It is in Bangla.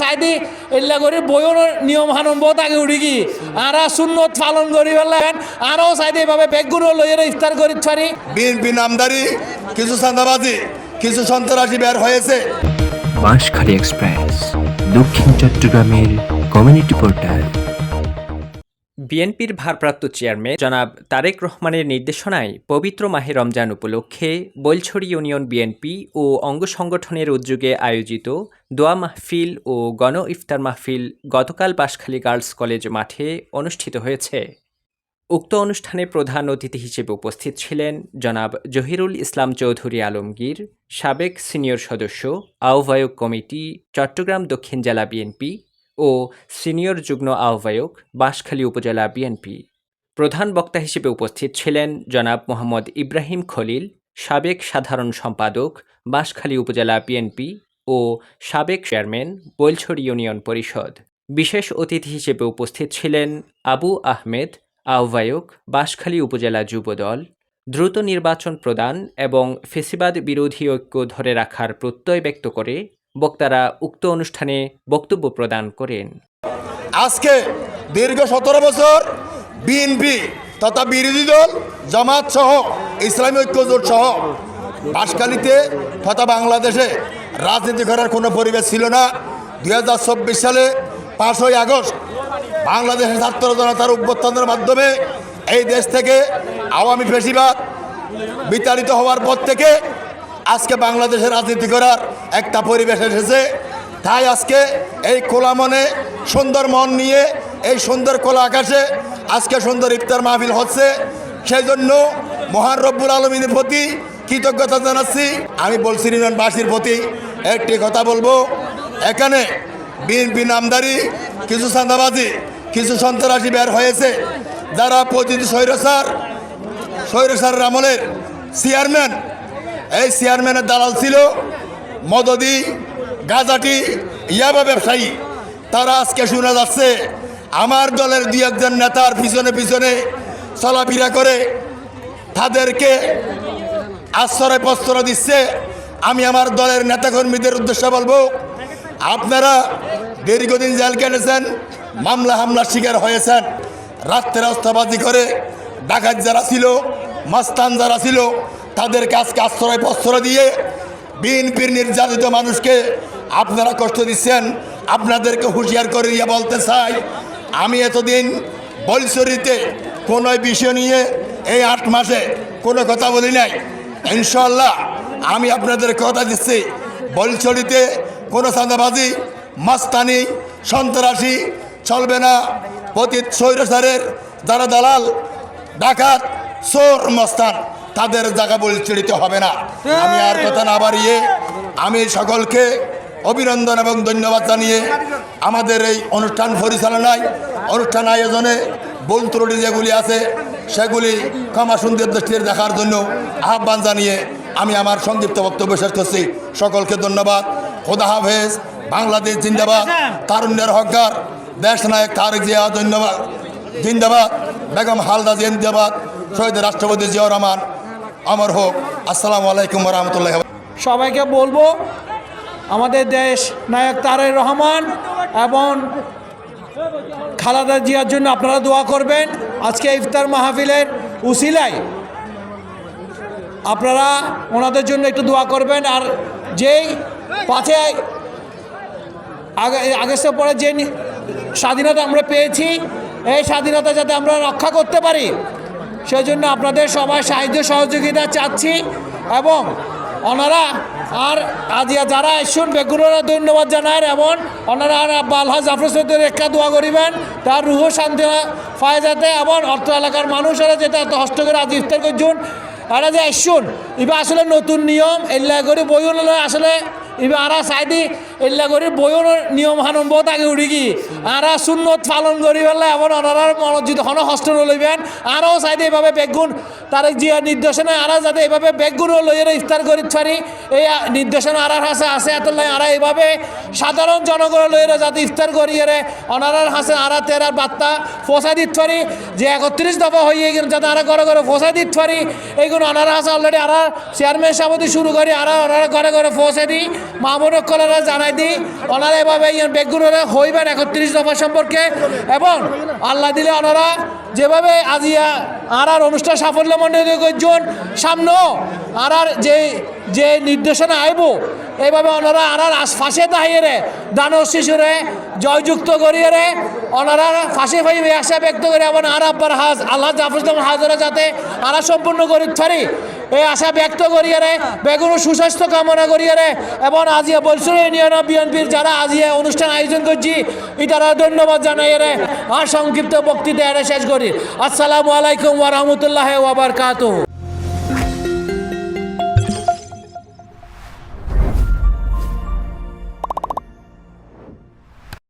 সাইদি এল্লা করে বইও নিয়ম হানম্ব তাকে আগে উঠি কি আরা সুন্নত পালন করি পেলেন আরও চাইদি এভাবে বেগুন লইয়ের ইফতার করি পারি বিএনপি নামদারি কিছু চাঁদাবাজি কিছু সন্ত্রাসী বের হয়েছে। বাঁশখালী এক্সপ্রেস দক্ষিণ চট্টগ্রামের কমিউনিটি পোর্টাল। বিএনপির ভারপ্রাপ্ত চেয়ারম্যান জনাব তারেক রহমানের নির্দেশনায় পবিত্র মাহে রমজান উপলক্ষে বৈলছড়ি ইউনিয়ন বিএনপি ও অঙ্গ সংগঠনের উদ্যোগে আয়োজিত দোয়া মাহফিল ও গণ ইফতার মাহফিল গতকাল বাঁশখালী গার্লস কলেজ মাঠে অনুষ্ঠিত হয়েছে। উক্ত অনুষ্ঠানে প্রধান অতিথি হিসেবে উপস্থিত ছিলেন জনাব জহিরুল ইসলাম চৌধুরী আলমগীর, সাবেক সিনিয়র সদস্য, আহ্বায়ক কমিটি, চট্টগ্রাম দক্ষিণ জেলা বিএনপি ও সিনিয়র যুগ্ম আহ্বায়ক বাঁশখালী উপজেলা বিএনপি প্রধান বক্তা হিসেবে উপস্থিত ছিলেন জনাব মোহাম্মদ ইব্রাহিম খলিল, সাবেক সাধারণ সম্পাদক বাঁশখালী উপজেলা বিএনপি ও সাবেক চেয়ারম্যান বৈলছড়ি ইউনিয়ন পরিষদ। বিশেষ অতিথি হিসেবে উপস্থিত ছিলেন আবু আহমেদ, আহ্বায়ক বাঁশখালী উপজেলা যুবদল দ্রুত নির্বাচন প্রদান এবং ফেসিবাদ বিরোধী ঐক্য ধরে রাখার প্রত্যয় ব্যক্ত করে বক্তারা উক্ত অনুষ্ঠানে বক্তব্য প্রদান করেন। আজকে দীর্ঘ সতেরো বছর বিএনপি তথা বিরোধী দল, জামাত সহ, ইসলামী ঐক্যজোট সহ বাসকালীতে তথা বাংলাদেশে রাজনীতি করার কোনো পরিবেশ ছিল না। দুই হাজার চব্বিশ সালে পাঁচই আগস্ট বাংলাদেশের ছাত্র জনতার অভ্যুত্থানের মাধ্যমে এই দেশ থেকে আওয়ামী ফেসিবাদ বিতাড়িত হওয়ার পর থেকে আজকে বাংলাদেশে রাজনীতি করার একটা পরিবেশ এসেছে। তাই আজকে এই খোলা মনে, সুন্দর মন নিয়ে এই সুন্দর খোলা আকাশে আজকে সুন্দর ইফতার মাহফিল হচ্ছে। সেই জন্য মহান রব্বুল আলমিনের প্রতি কৃতজ্ঞতা জানাচ্ছি। আমি বলছি বাসীর প্রতি একটি কথা বলব। এখানে বিএনপি নামদারি, কিছু চাঁদাবাজি, কিছু সন্ত্রাসী বের হয়েছে। যারা প্রতিটি স্বৈরসার স্বৈরসারের আমলের চেয়ারম্যান এই চেয়ারম্যানের দালাল ছিল। মদদি, গাজাটি ইয়াবা ব্যবসায়ী। তারা আজকে শোনা যাচ্ছে, আমার দলের দুই একজন নেতার পিছনে পিছনে চলাফেরা করে, তাদেরকে আশ্রয় প্রশ্রয় দিচ্ছে। আমি আমার দলের নেতাকর্মীদের উদ্দেশ্যে বলব, আপনারা দীর্ঘদিন জেল কেটেছেন, মামলা হামলার শিকার হয়েছেন। রাত্রে অস্ত্রবাজি করে ডাকাত যারা ছিল, মাস্তান যারা ছিল, তাদেরকে আজকে আশ্রয় প্রশ্রয় দিয়ে বিএনপির নির্যাতিত মানুষকে আপনারা কষ্ট দিচ্ছেন, আপনাদেরকে হুঁশিয়ার করে দিয়ে বলতে চাই, আমি এতদিন বলসরিতে কোনো বিষয় নিয়ে এই আট মাসে কোনো কথা বলি নাই। ইনশাল্লাহ আমি আপনাদের কথা দিচ্ছি, বলছড়িতে কোনো চাঁদাবাজি, মাস্তানি, সন্ত্রাসী চলবে না। পতীত স্বৈরসারের যারা দালাল, ডাকাত, চোর, মস্তান। তাদের জায়গা বলচিড়িতে হবে না। আমি আর কথা না বাড়িয়ে আমি সকলকে অভিনন্দন এবং ধন্যবাদ জানিয়ে আমাদের এই অনুষ্ঠান পরিচালনায় অনুষ্ঠান আয়োজনে ভুল ত্রুটি যেগুলি আছে সেগুলি ক্ষমা সুন্দর দৃষ্টির দেখার জন্য আহ্বান জানিয়ে আমি আমার সংক্ষিপ্ত বক্তব্য শেষ করছি। সকলকে ধন্যবাদ। খোদা হাফেজ। বাংলাদেশ জিন্দাবাদ। তারুণ্যের হকদার। দেশ নায়ক তারেক জিয়া ধন্যবাদ। জিন্দাবাদ। বেগম হালদা জিন্দাবাদ। শহীদ রাষ্ট্রপতি জিয়াউর রহমান। অমর হোক। আসসালামু আলাইকুম রহমতুল্লাহ সবাইকে বলব, আমাদের দেশ নায়ক তারেক রহমান এবং খালাদা জিয়ার জন্য আপনারা দোয়া করবেন। আজকে ইফতার মাহফিলের উসিলায় আপনারা ওনাদের জন্য একটু দোয়া করবেন। আর যেই পাঁচে আগে আগস্টের পরে যে স্বাধীনতা আমরা পেয়েছি, এই স্বাধীনতা যাতে আমরা রক্ষা করতে পারি সেই জন্য আপনাদের সবাই সাহায্য সহযোগিতা চাচ্ছি এবং ওনারা আর আজিয়া যারা এসুন, বেগুনরা ধন্যবাদ জানায় এবং ওনারা আর বালহা জাফর সৈদের রেখা দোয়া করিবেন। তার রুহ শান্তি পায় যাতে এবং অর্থ এলাকার মানুষেরা যেটা এত হষ্ট করে আজ ইফতার করছুন আর যে এসুন, এবার আসলে নতুন নিয়ম এল্লা করে বইও আসলে এবার আরা সাইডে এল্লা করে বইও নিয়ম হানন তাকে উঠি কি আরা সুন্নত পালন করি ফেললে এমন ওনারা মনোজিত হন হস্ত লইবেন আরও সাইডে এভাবে বেগুন তারেক জিয়ার নির্দেশনায় আরা যাতে এভাবে ব্যাগগুলো লইয়ে ইফতার করি পারি এই নির্দেশনা আরার হাসে আছে এত লাই আরা এভাবে সাধারণ জনগণ লইয়ে যাতে ইফতার করিয়ে রে অনারার হাসে আরা তেরার বার্তা ফোসা দিতে পারি, যে একত্রিশ দফা হয়ে গেলে, যাতে আরা ঘরে ঘরে ফোসা দিতে পারি, এইগুলো অনারা হাসে অলরেডি আরা চেয়ারম্যান সাবতি শুরু করি, আরা ওনারা ঘরে ঘরে ফোসে দিই, মামুন কলারা জানাই দিই ওনারা এভাবে ব্যাগগুলো হইবেন একত্রিশ দফা সম্পর্কে, এবং আল্লাহ দিলে ওনারা যেভাবে আজিয়া আর আর অনুষ্ঠান সাফল্য মণ্ডিত করছেন, সামনেও আর আর যে যে নির্দেশনা আইব এইভাবে ওনারা আর ফাঁসে দাঁড়িয়ে রে, দানব শিশুরে জয়যুক্ত করিয়ে রে, ওনারা ফাঁসে ফাইবে আশা ব্যক্ত করে এবং আর আব্বার হাজ আল্লাহ জাফর হাজরা যাতে আরা সম্পূর্ণ করি পারি এই আশা ব্যক্ত করিয়ে রে বেগুন সুস্বাস্থ্য কামনা করিয়ে রে, এবং আজিয়া বলছিল ইউনিয়ন অফ বিএনপির যারা আজিয়া অনুষ্ঠান আয়োজন করছি, ইতারা ধন্যবাদ জানাই রে, আর সংক্ষিপ্ত বক্তৃতা এরা শেষ করি। আসসালামু আলাইকুম ওয়া রাহমাতুল্লাহি ওয়া বারাকাতুহু।